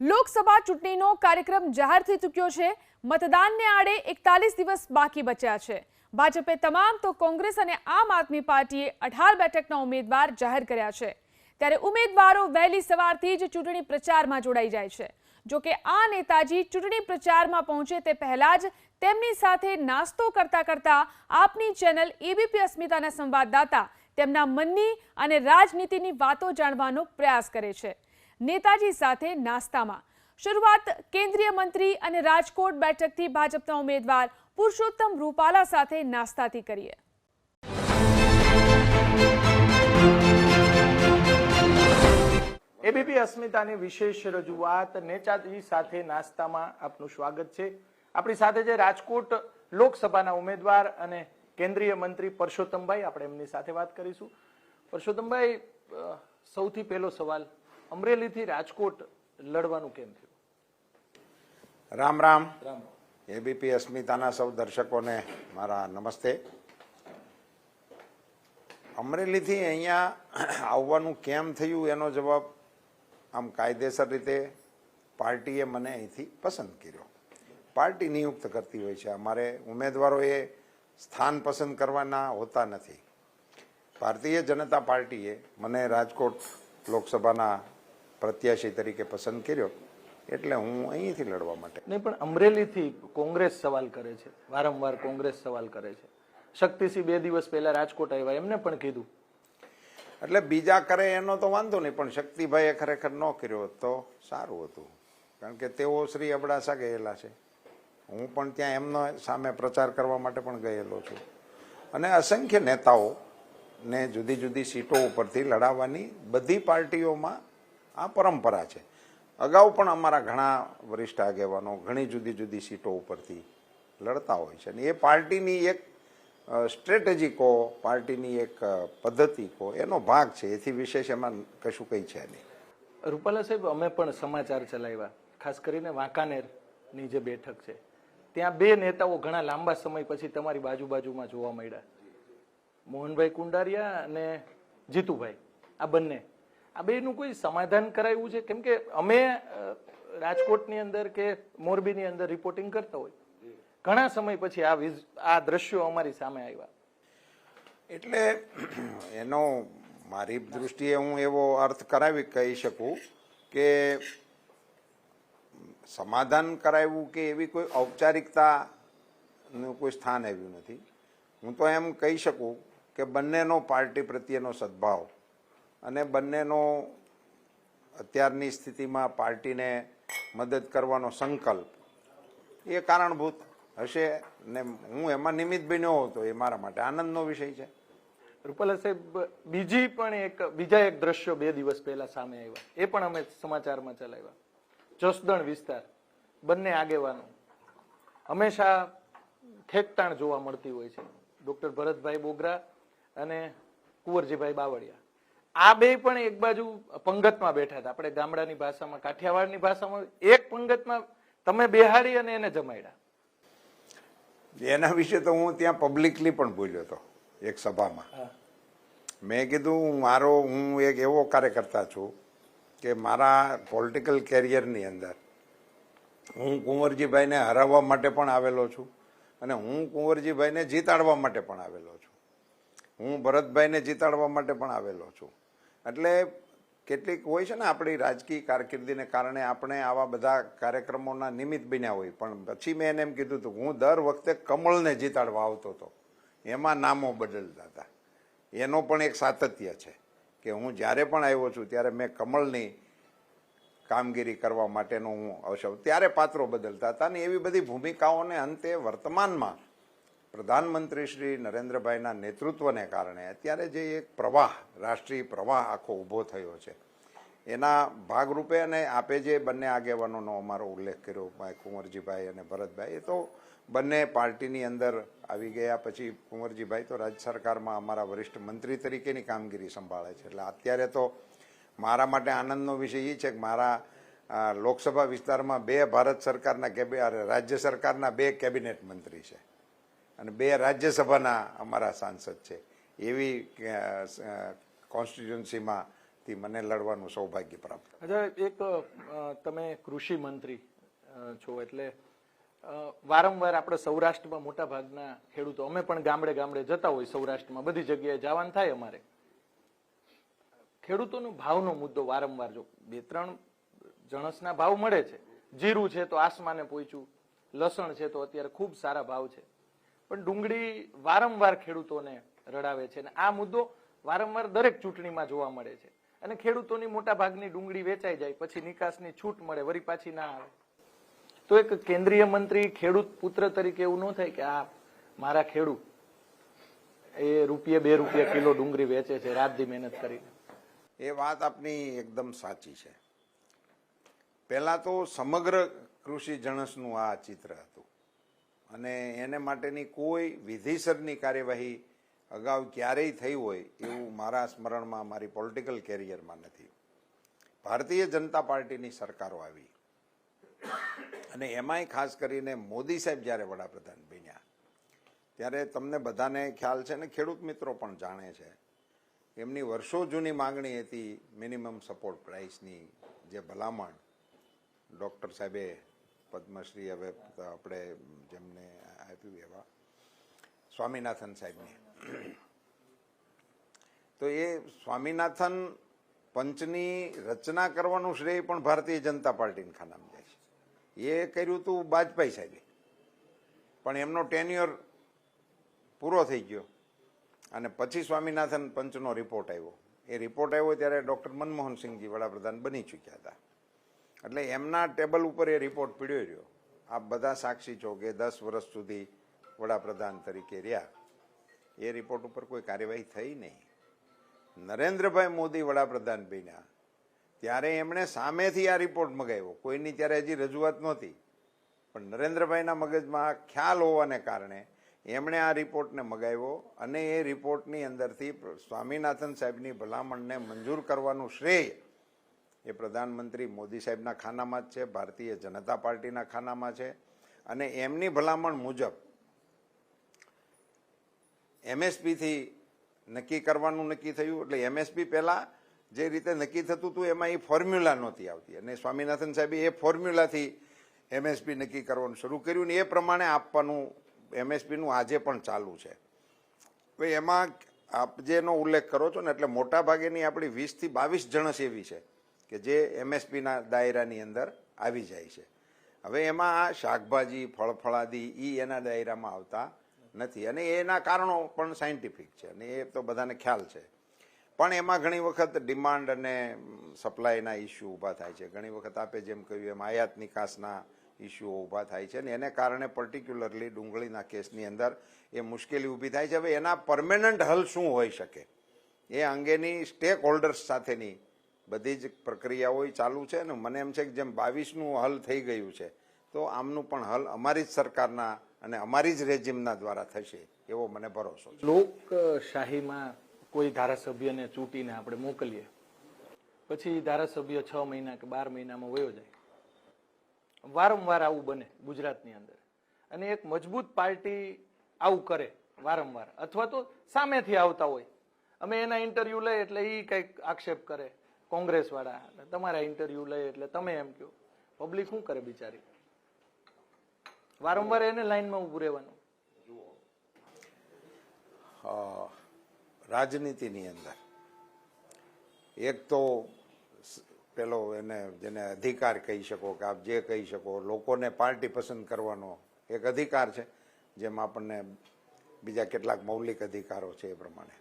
લોકસભા ચૂંટણીનો કાર્યક્રમ જાહેર થઈ ચૂક્યો છે. મતદાનને આડે એકતાલીસ દિવસ બાકી બચ્યા છે. ભાજપે તમામ તો કોંગ્રેસ અને આમ આદમી પાર્ટીએ અઢાર બેઠકના ઉમેદવાર જાહેર કર્યા છે. ત્યારે ઉમેદવારો વહેલી સવારથી જ ચૂંટણી પ્રચારમાં જોડાઈ જાય છે. જો કે આ નેતાજી ચૂંટણી પ્રચારમાં પહોંચે તે પહેલા જ તેમની સાથે નાસ્તો કરતા કરતા આપની ચેનલ એબીપી અસ્મિતાના સંવાદદાતા તેમના મનની અને રાજનીતિની વાતો જાણવાનો પ્રયાસ કરે છે. નેતાજી સાથે નાસ્તામાં. શરૂઆત કેન્દ્રીય મંત્રી અને રાજકોટ બેઠકથી ભાજપના ઉમેદવાર પુરુષોત્તમ રૂપાલા સાથે નાસ્તાથી કરીએ. એબીપી અસ્મિતાની વિશેષ રજૂઆત નેતાજી સાથે નાસ્તામાં આપનું સ્વાગત છે. આપણી સાથે જે રાજકોટ લોકસભાના ઉમેદવાર અને કેન્દ્રીય મંત્રી પરસોત્તમભાઈ. આપણે એમની સાથે વાત કરીશું. પરસોત્તમભાઈ સૌથી પહેલો સવાલ અમરેલીથી રાજકોટ લડવાનું કેમ થયું? રામ રામ. રામ એબીપી અસ્મિતાના સૌ દર્શકોને મારા નમસ્તે. અમરેલીથી અહીંયા આવવાનું કેમ થયું એનો જવાબ આમ કાયદેસર રીતે પાર્ટીએ મને અહીંથી પસંદ કર્યો. પાર્ટી નિયુક્ત કરતી હોય છે. અમારે ઉમેદવારોએ સ્થાન પસંદ કરવાના હોતા નથી. ભારતીય જનતા પાર્ટીએ મને રાજકોટ લોકસભાના પ્રત્યાશી તરીકે પસંદ કર્યો એટલે હું અહીંથી લડવા માટે. નહીં પણ અમરેલીથી કોંગ્રેસ સવાલ કરે છે. વારંવાર કોંગ્રેસ સવાલ કરે છે. શક્તિસિંહ બે દિવસ પહેલા રાજકોટ આવ્યા એમને પણ કીધું. એટલે બીજા કરે એનો તો વાંધો નહીં પણ શક્તિભાઈએ ખરેખર ન કર્યો તો સારું હતું. કારણ કે તેઓ શ્રી અબડાસા ગયેલા છે. હું પણ ત્યાં એમનો સામે પ્રચાર કરવા માટે પણ ગયેલો છું. અને અસંખ્ય નેતાઓ ને જુદી જુદી સીટો ઉપરથી લડાવવાની બધી પાર્ટીઓમાં આ પરંપરા છે. અગાઉ પણ અમારા ઘણા વરિષ્ઠ આગેવાનો ઘણી જુદી જુદી સીટો ઉપરથી લડતા હોય છે. અને એ પાર્ટીની એક સ્ટ્રેટેજી કહો પાર્ટીની એક પદ્ધતિ કહો એનો ભાગ છે. એથી વિશેષ એમાં કશું કંઈ છે નહીં. રૂપાલા સાહેબ, અમે પણ સમાચાર ચલાવ્યા. ખાસ કરીને વાંકાનેરની જે બેઠક છે. ત્યાં બે નેતાઓ ઘણા લાંબા સમય પછી તમારી બાજુ બાજુમાં જોવા મળ્યા. મોહનભાઈ કુંડારિયા અને જીતુભાઈ. આ બંને. આ બેનું કોઈ સમાધાન કરાયું છે? કેમ કે અમે રાજકોટની અંદર કે મોરબીની અંદર રિપોર્ટિંગ કરતા હોય. ઘણા સમય પછી આ આ દ્રશ્યો અમારી સામે આવ્યા. એટલે એનો મારી દૃષ્ટિએ હું એવો અર્થ કરાવી કહી શકું કે સમાધાન કરાવ્યું કે એવી કોઈ ઔપચારિકતાનું કોઈ સ્થાન આવ્યું નથી. હું તો એમ કહી શકું કે બંનેનો પાર્ટી પ્રત્યેનો સદભાવ અને બંનેનો અત્યારની સ્થિતિમાં પાર્ટીને મદદ કરવાનો સંકલ્પ. એ કારણભૂત હશે ને હું એમાં નિમિત્ત બન્યો હતો, એ મારા માટે આનંદનો વિષય છે. રૂપાલા સાહેબ, બીજી પણ એક, બીજા એક દ્રશ્યો બે દિવસ પહેલા સામે આવ્યા. એ પણ અમે સમાચારમાં ચલાવ્યા. જસદણ વિસ્તાર, બંને આગેવાનો. હંમેશા ઠેકતાણ જોવા મળતી હોય છે. ડોક્ટર ભરતભાઈ બોગરા અને કુંવરજીભાઈ બાવળિયા. આ બે પણ એક બાજુ પંગતમાં બેઠા હતા. આપણે ગામડાની ભાષામાં કાઠિયાવાડની ભાષામાં એક પંગતમાં તમે બેહારી અને એને જમાડ્યા એના વિશે તો હું ત્યાં પબ્લિકલી પણ બોલ્યો હતો એક સભામાં. મેં કીધું મારો હું એક એવો કાર્યકર્તા છું કે મારા પોલિટિકલ કેરિયરની અંદર હું કુંવરજીભાઈને હરાવવા માટે પણ આવેલો છું અને હું કુંવરજીભાઈને જીતાડવા માટે પણ આવેલો છું. હું ભરતભાઈને જીતાડવા માટે પણ આવેલો છું. એટલે કેટલીક હોય છે ને આપણી રાજકીય કારકિર્દીને કારણે આપણે આવા બધા કાર્યક્રમોના નિમિત્ત બન્યા હોય. પણ પછી મેં એને એમ કીધું હતું હું દર વખતે કમળને જીતાડવા આવતો હતો. એમાં નામો બદલતા હતા. એનો પણ એક સાતત્ય છે કે હું જ્યારે પણ આવ્યો છું ત્યારે મેં કમળની કામગીરી કરવા માટેનો હું અવસર, ત્યારે પાત્રો બદલતા હતા ને એવી બધી ભૂમિકાઓને અંતે વર્તમાનમાં પ્રધાનમંત્રી શ્રી નરેન્દ્રભાઈના નેતૃત્વને કારણે અત્યારે જે એક પ્રવાહ, રાષ્ટ્રીય પ્રવાહ આખો ઊભો થયો છે, એના ભાગરૂપે અને આપે જે બંને આગેવાનોનો અમારો ઉલ્લેખ કર્યો, ભાઈ કુંવરજીભાઈ અને ભરતભાઈ, એ તો બંને પાર્ટીની અંદર આવી ગયા. પછી કુંવરજીભાઈ તો રાજ્ય સરકારમાં અમારા વરિષ્ઠ મંત્રી તરીકેની કામગીરી સંભાળે છે. એટલે અત્યારે તો મારા માટે આનંદનો વિષય એ છે કે મારા લોકસભા વિસ્તારમાં બે ભારત સરકારના કેબિ રાજ્ય સરકારના બે કેબિનેટ મંત્રી છે. અને બે રાજ્યસભાના અમારા સાંસદ છે. એવી કોન્સ્ટિટ્યુન્સીમાં થી મને લડવાનું સૌભાગ્ય પ્રાપ્ત. અચ્છા, એક તમે કૃષિ મંત્રી છો એટલે વારંવાર આપણે સૌરાષ્ટ્રમાં મોટા ભાગના ખેડૂતો, અમે પણ ગામડે ગામડે જતા હોય સૌરાષ્ટ્રમાં, બધી જગ્યાએ જવાનું થાય અમારે. ખેડૂતોનો ભાવનો મુદ્દો વારંવાર જો બે ત્રણ જણસના ભાવ મળે છે. જીરું છે તો આસમાને પહોંચ્યું લસણ છે તો અત્યારે ખૂબ સારા ભાવ છે. પણ ડુંગળી વારંવાર ખેડૂતોને રડાવે છે અને આ મુદ્દો વારંવાર દરેક ચૂંટણીમાં જોવા મળે છે. અને ખેડૂતોની મોટા ભાગની ડુંગળી વેચાઈ જાય, પછી નિકાસની છૂટ મળે વરી પાછી ના આવે. તો એક કેન્દ્રીય મંત્રી ખેડૂત પુત્ર તરીકે એવું ન થાય કે આ મારા ખેડૂત એ રૂપિયે બે રૂપિયા કિલો ડુંગળી વેચે છે રાત દી મહેનત કરીને. એ વાત આપની એકદમ સાચી છે. પહેલા તો સમગ્ર કૃષિ જણસનું આ ચિત્ર હતું. અને એને માટેની કોઈ વિધિસરની કાર્યવાહી અગાઉ ક્યારેય થઈ હોય એવું મારા સ્મરણમાં, મારી પોલિટિકલ કેરિયરમાં નથી. ભારતીય જનતા પાર્ટીની સરકારો આવી. અને એમાંય ખાસ કરીને મોદી સાહેબ જ્યારે વડાપ્રધાન બન્યા, ત્યારે તમને બધાને ખ્યાલ છે ને, ખેડૂત મિત્રો પણ જાણે છે, એમની વર્ષો જૂની માંગણી હતી મિનિમમ સપોર્ટ પ્રાઇસની જે ભલામણ ડૉક્ટર સાહેબે પદ્મશ્રી હવે આપણે જેમને આપ્યું એવા, સ્વામિનાથન સાહેબને. તો એ સ્વામિનાથન પંચની રચના કરવાનું શ્રેય પણ ભારતીય જનતા પાર્ટીને ખાનામાં જાય છે. એ કર્યું હતું વાજપેયી સાહેબે. પણ એમનો ટેન્યુઅર પૂરો થઈ ગયો. અને પછી સ્વામિનાથન પંચનો રિપોર્ટ આવ્યો. એ રિપોર્ટ આવ્યો ત્યારે ડૉક્ટર મનમોહનસિંહજી વડાપ્રધાન બની ચૂક્યા હતા. એટલે એમના ટેબલ ઉપર એ રિપોર્ટ પીડ્યો રહ્યો. આપ બધા સાક્ષી છો કે દસ વર્ષ સુધી વડાપ્રધાન તરીકે રહ્યા. એ રિપોર્ટ ઉપર કોઈ કાર્યવાહી થઈ નહીં. નરેન્દ્રભાઈ મોદી વડાપ્રધાન બન્યા. ત્યારે એમણે સામેથી આ રિપોર્ટ મગાવ્યો. કોઈની ત્યારે હજી રજૂઆત નહોતી. પણ નરેન્દ્રભાઈના મગજમાં ખ્યાલ હોવાને કારણે એમણે આ રિપોર્ટને મગાવ્યો અને એ રિપોર્ટની અંદરથી સ્વામિનાથન સાહેબની ભલામણને મંજૂર કરવાનું શ્રેય એ પ્રધાનમંત્રી મોદી સાહેબના ખાનામાં જ છે, ભારતીય જનતા પાર્ટીના ખાનામાં છે. અને એમની ભલામણ મુજબ એમએસપીથી નક્કી કરવાનું નક્કી થયું. એટલે એમએસપી પહેલાં જે રીતે નક્કી થતું હતું, એમાં એ ફોર્મ્યુલા નહોતી આવતી. અને સ્વામિનાથન સાહેબે એ ફોર્મ્યુલાથી એમએસપી નક્કી કરવાનું શરૂ કર્યું ને એ પ્રમાણે આપવાનું એમએસપીનું આજે પણ ચાલુ છે. તો એમાં આપ જેનો ઉલ્લેખ કરો છો ને, એટલે મોટા ભાગેની આપણી વીસથી બાવીસ જણસ એવી છે. કે જે એમએસપીના દાયરાની અંદર આવી જાય છે. હવે એમાં આ શાકભાજી, ફળફળાદી એ એના દાયરામાં આવતા નથી. અને એના કારણો પણ સાયન્ટિફિક છે અને એ તો બધાને ખ્યાલ છે. પણ એમાં ઘણી વખત ડિમાન્ડ અને સપ્લાયના ઇસ્યુ ઊભા થાય છે. ઘણી વખત આપે જેમ કહ્યું એમ આયાત નિકાસના ઇસ્યુઓ ઊભા થાય છે અને એને કારણે પર્ટિક્યુલરલી ડુંગળીના કેસની અંદર એ મુશ્કેલી ઊભી થાય છે. હવે એના પરમેનન્ટ હલ શું હોઈ શકે? એ અંગેની સ્ટેક હોલ્ડર્સ સાથેની બધી જ પ્રક્રિયાઓ ચાલુ છે અને મને એમ છે કે જેમ બાવીસનું હલ થઈ ગયું છે, તો આમનું પણ હલ અમારી જ સરકારના અને અમારી જ રેજિમના દ્વારા થશે એવો મને ભરોસો લોકશાહીમાં કોઈ ધારાસભ્યને ચૂંટીને આપણે મોકલીએ, પછી ધારાસભ્ય છ મહિના કે બાર મહિનામાં વયો જાય. વારંવાર આવું બને ગુજરાતની અંદર. અને એક મજબૂત પાર્ટી આવું કરે વારંવાર, અથવા તો સામેથી આવતા હોય. અમે એના ઇન્ટરવ્યુ લઈએ એટલે એ કંઈક આક્ષેપ કરે. કોંગ્રેસ વાળા તમારા ઇન્ટરવ્યુ લે એટલે તમે એમ કહો. પબ્લિક શું કરે બિચારી? વારંવાર એને લાઈનમાં ઉભું રહેવાનું. રાજનીતિની અંદર. એક તો પેલો એને જેને અધિકાર કહી શકો કે આપ જે કહી શકો, લોકોને પાર્ટી પસંદ કરવાનો એક અધિકાર છે, જેમ આપણને બીજા કેટલાક મૌલિક અધિકારો છે એ પ્રમાણે.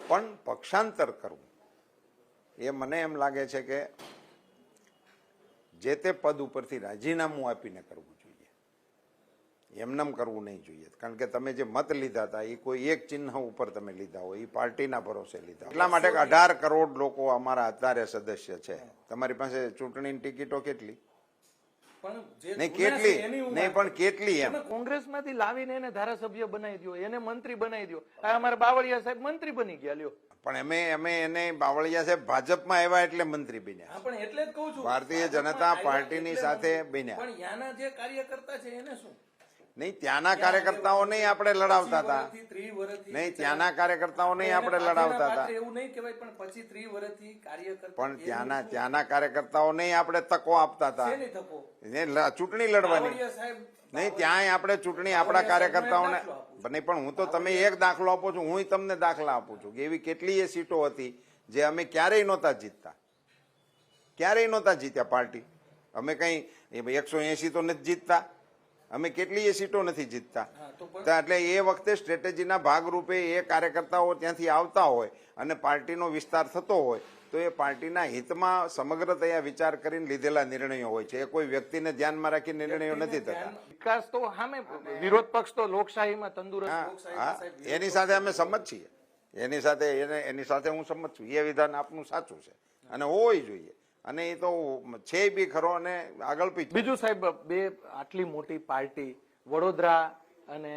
પણ પક્ષાંતર કરવું. એ મને એમ લાગે છે કે જે તે પદ ઉપરથી રાજીનામું આપીને કરવું જોઈએ. એમનેમ કરવું નહીં જોઈએ. કારણ કે તમે જે મત લીધા હતા, એ કોઈ એક ચિહ્ન ઉપર તમે લીધા હોય, એ પાર્ટીના ભરોસે લીધા એટલા માટે અઢાર કરોડ લોકો અમારા અત્યારે સદસ્ય છે. તમારી પાસે ચૂંટણીની ટિકિટો કેટલી? નહીં કેટલી? નહીં પણ કેટલી એમ? કોંગ્રેસમાંથી લાવીને એને ધારાસભ્ય બનાવી દો એને મંત્રી બનાવી દો આ અમારા બાવળિયા સાહેબ મંત્રી બની ગયા લ્યો. પણ અમે અમે એને બાવળિયા સાહેબ ભાજપમાં આવ્યા એટલે મંત્રી બન્યા. પણ એટલે જ કહું છું. ભારતીય જનતા પાર્ટીની સાથે બન્યા. પણ યાના જે કાર્યકર્તા છે એને શું? નહીં ત્યાંના કાર્યકર્તાઓ નહીં આપણે લડાવતા હતા. નહીં ત્યાંના કાર્યકર્તાઓ નહીં આપણે લડાવતા હતા. એવું નહીં કહેવાય પણ પછી ત્રી વર્ષથી કાર્ય પણ ત્યાંના ત્યાંના કાર્યકર્તાઓ નહીં આપણે તકો આપતા હતા. ચૂંટણી લડવાની. નહીં ત્યાંય આપણે ચૂંટણી આપણા કાર્યકર્તાઓને નહીં પણ હું તો તમે એક દાખલો આપો છું હું તમને દાખલા આપું છું. કે એવી કેટલીય સીટો હતી જે અમે ક્યારેય નહોતા જીતતા. ક્યારેય નહોતા જીત્યા પાર્ટી. અમે કઈ એકસો એસી તો નથી જીતતા. અમે કેટલીય સીટો નથી જીતતા. એટલે એ વખતે સ્ટ્રેટેજીના ભાગરૂપે એ કાર્યકર્તાઓ ત્યાંથી આવતા હોય અને પાર્ટીનો વિસ્તાર થતો હોય તો એ પાર્ટીના હિતમાં સમગ્રતયા વિચાર કરીને લીધેલા નિર્ણયો હોય છે. એ કોઈ વ્યક્તિને ધ્યાનમાં રાખી નિર્ણયો નથી થતા. વિકાસ તો સામે વિરોધ પક્ષ તો લોકશાહીમાં તંદુરસ્ત એની સાથે અમે સંમત છીએ. એની સાથે એને એની સાથે હું સંમત છું. એ વિધાન આપનું સાચું છે. અને હોવું જોઈએ. અને એ તો છે બી ખરો અને આગળ પી બીજું સાહેબ બે આટલી મોટી પાર્ટી વડોદરા અને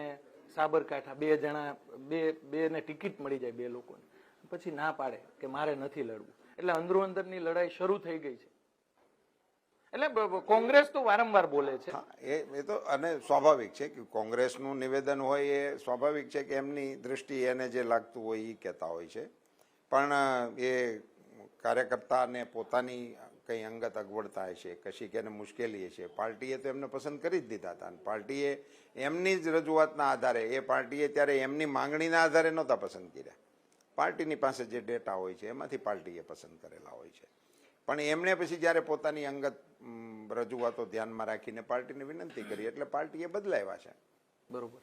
સાબરકાંઠા બે જણા બે બે ને ટિકિટ મળી જાય બે લોકોને. પછી ના પાડે કે મારે નથી લડવું. એટલે અંદરો અંદરની લડાઈ શરૂ થઈ ગઈ છે. એટલે કોંગ્રેસ તો વારંવાર બોલે છે. એ એ તો અને સ્વાભાવિક છે કે કોંગ્રેસનું નિવેદન હોય એ સ્વાભાવિક છે કે એમની દ્રષ્ટિ એને જે લાગતું હોય એ કહેતા હોય છે. પણ એ કાર્યકર્તાને પોતાની કંઈ અંગત અગવડતા હશે કશીક એને મુશ્કેલી હશે, પાર્ટીએ તો એમને પસંદ કરી જ દીધા હતા અને પાર્ટીએ એમની જ રજૂઆતના આધારે, એ પાર્ટીએ ત્યારે એમની માંગણીના આધારે નહોતા પસંદ કર્યા. પાર્ટીની પાસે જે ડેટા હોય છે, એમાંથી પાર્ટીએ પસંદ કરેલા હોય છે. પણ એમણે પછી જ્યારે પોતાની અંગત રજૂઆતો ધ્યાનમાં રાખીને પાર્ટીને વિનંતી કરી, એટલે પાર્ટીએ બદલાવ્યા છે. બરોબર.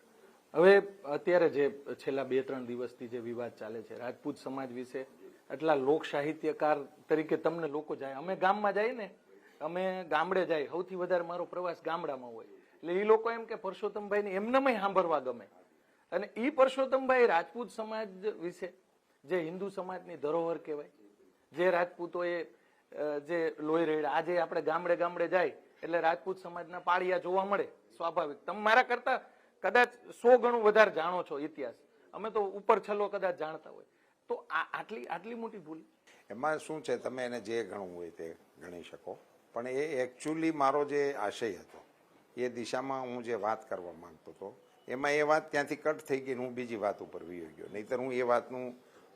હવે અત્યારે જે છેલ્લા બે ત્રણ દિવસથી જે વિવાદ ચાલે છે, રાજપૂત સમાજ વિશે એટલા લોક સાહિત્યકાર તરીકે તમને લોકો જાય. અમે ગામમાં જાય ને, અમે ગામડે જાય. સૌથી વધારે મારો પ્રવાસ ગામડામાં હોય. એટલે એ લોકો એમ કે પરસોત્તમભાઈ એમને સાંભળવા ગમે. અને એ પરસોત્તમભાઈ રાજપૂત સમાજ વિશે, જે હિન્દુ સમાજની ધરોહર કહેવાય, જે રાજપૂતોએ જે લોહી રેડ્યા, આજે આપણે ગામડે ગામડે જાય, એટલે રાજપૂત સમાજના પાળિયા જોવા મળે, સ્વાભાવિક. તમે મારા કરતા કદાચ સો ગણું વધારે જાણો છો ઇતિહાસ. અમે તો ઉપર છલ્લો કદાચ જાણતા હોય. તો આ આટલી આટલી મોટી ભૂલ? એમાં શું છે, તમે એને જે ગણવું હોય તે ગણી શકો. પણ એ એકચ્યુઅલી મારો જે આશય હતો, એ દિશામાં હું જે વાત કરવા માંગતો હતો, એમાં એ વાત ત્યાંથી કટ થઈ ગઈ હું બીજી વાત ઉપર વયો ગયો. નહીતર હું એ વાતનું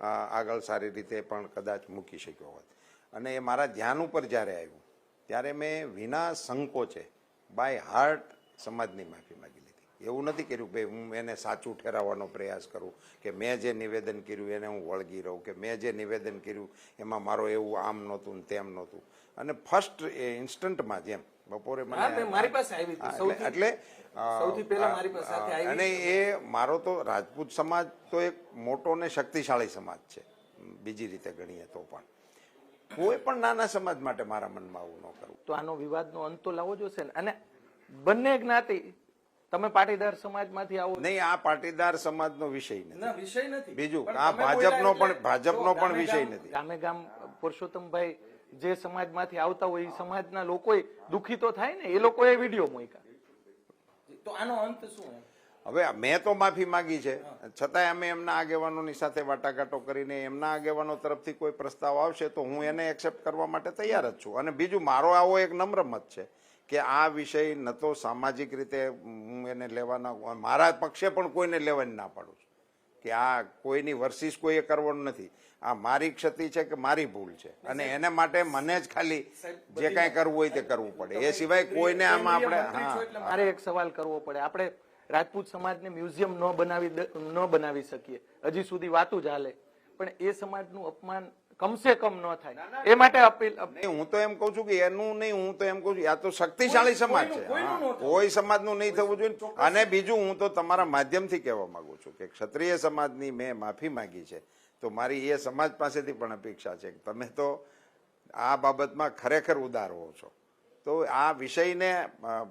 આગળ સારી રીતે પણ કદાચ મૂકી શક્યો હોત. અને એ મારા ધ્યાન ઉપર જ્યારે આવ્યું, ત્યારે મેં વિના સંકોચે બાય હાર્ટ સમાજની માફી માંગી. એવું નથી કર્યું ભાઈ હું એને સાચું ઠેરાવવાનો પ્રયાસ કરું કે મેં જે નિવેદન કર્યું એને હું વળગી રહું કે મેં જે નિવેદન કર્યું એમાં મારો એવું આમ નહોતું તેમ નહોતું. અને ફર્સ્ટ ઇન્સ્ટન્ટમાં જેમ બપોરે મને મારી પાસે આવી એટલે સૌથી પહેલા મારી પાસે આવી અને એ મારો તો રાજપૂત સમાજ તો એક મોટો ને શક્તિશાળી સમાજ છે બીજી રીતે ગણીએ તો પણ. કોઈ પણ નાના સમાજ માટે મારા મનમાં આવું ન કરવું. તો આનો વિવાદનો અંત તો લાવવો જોશે ને. અને બંને જ્ઞાતિ તમે પાટીદાર સમાજમાંથી આવો નહીં આ પાટીદાર સમાજનો વિષય નથી. વિષય નથી. બીજું આ ભાજપનો પણ ભાજપનો પણ વિષય નથી. ગામે ગામ પુરુષોત્તમભાઈ જે સમાજમાંથી આવતા હોય એ સમાજના લોકો દુખી તો થાય ને? એ લોકોએ વીડિયો મૂક્યા. તો આનો અંત શું હવે મેં તો માફી માંગી છે. છતાંય અમે એમના આગેવાનોની સાથે વાટાઘાટો કરીને એમના આગેવાનો તરફથી કોઈ પ્રસ્તાવ આવશે તો હું એને એક્સેપ્ટ કરવા માટે તૈયાર જ છું. અને બીજું મારો આવો એક નમ્ર મત છે. કે આ વિષય ન તો સામાજિક રીતે હું એને લેવાના મારા પક્ષે પણ કોઈને લેવાની ના પાડું છું. કે આ કોઈની વર્સિસ કોઈએ કરવાનું નથી. આ મારી ક્ષતિ છે કે મારી ભૂલ છે? અને એને માટે મને જ ખાલી જે કાંઈ કરવું હોય તે કરવું પડે. એ સિવાય કોઈને આમાં આપણે હા. મારે એક સવાલ કરવો પડે. આપણે રાજપૂત સમાજને મ્યુઝિયમ ન બનાવી ન બનાવી શકીએ. હજી સુધી વાતું જ હાલે. પણ એ સમાજનું અપમાન કમસે કમ ન થાય. એ માટે અપીલ અપ- નહીં હું તો એમ કઉ છું કે એનું નહીં હું તો એમ કઉ છું આ તો શક્તિશાળી સમાજ છે. કોઈ સમાજનું નહીં થવું જોઈએ. અને બીજું હું તો તમારા માધ્યમથી કહેવા માંગુ છું કે ક્ષત્રિય સમાજની મેં માફી માંગી છે તો મારી એ સમાજ પાસેથી પણ અપેક્ષા છે કે તમે તો આ બાબતમાં ખરેખર ઉદાર હો છો. તો આ વિષયને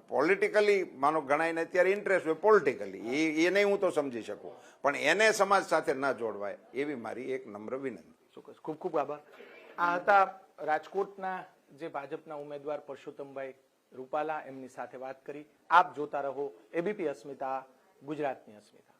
પોલિટિકલી માનો ગણાયને અત્યારે ઇન્ટરેસ્ટ હોય પોલિટિકલી. એ એને હું તો સમજી શકું. પણ એને સમાજ સાથે ન જોડવાય એવી મારી એક નમ્ર વિનંતી. ચોક્કસ. ખૂબ ખૂબ આભાર. આ હતા રાજકોટના જે ભાજપના ઉમેદવાર પરસોત્તમભાઈ રૂપાલા, એમની સાથે વાત કરી. આપ જોતા રહો એબીપી અસ્મિતા, ગુજરાતની અસ્મિતા.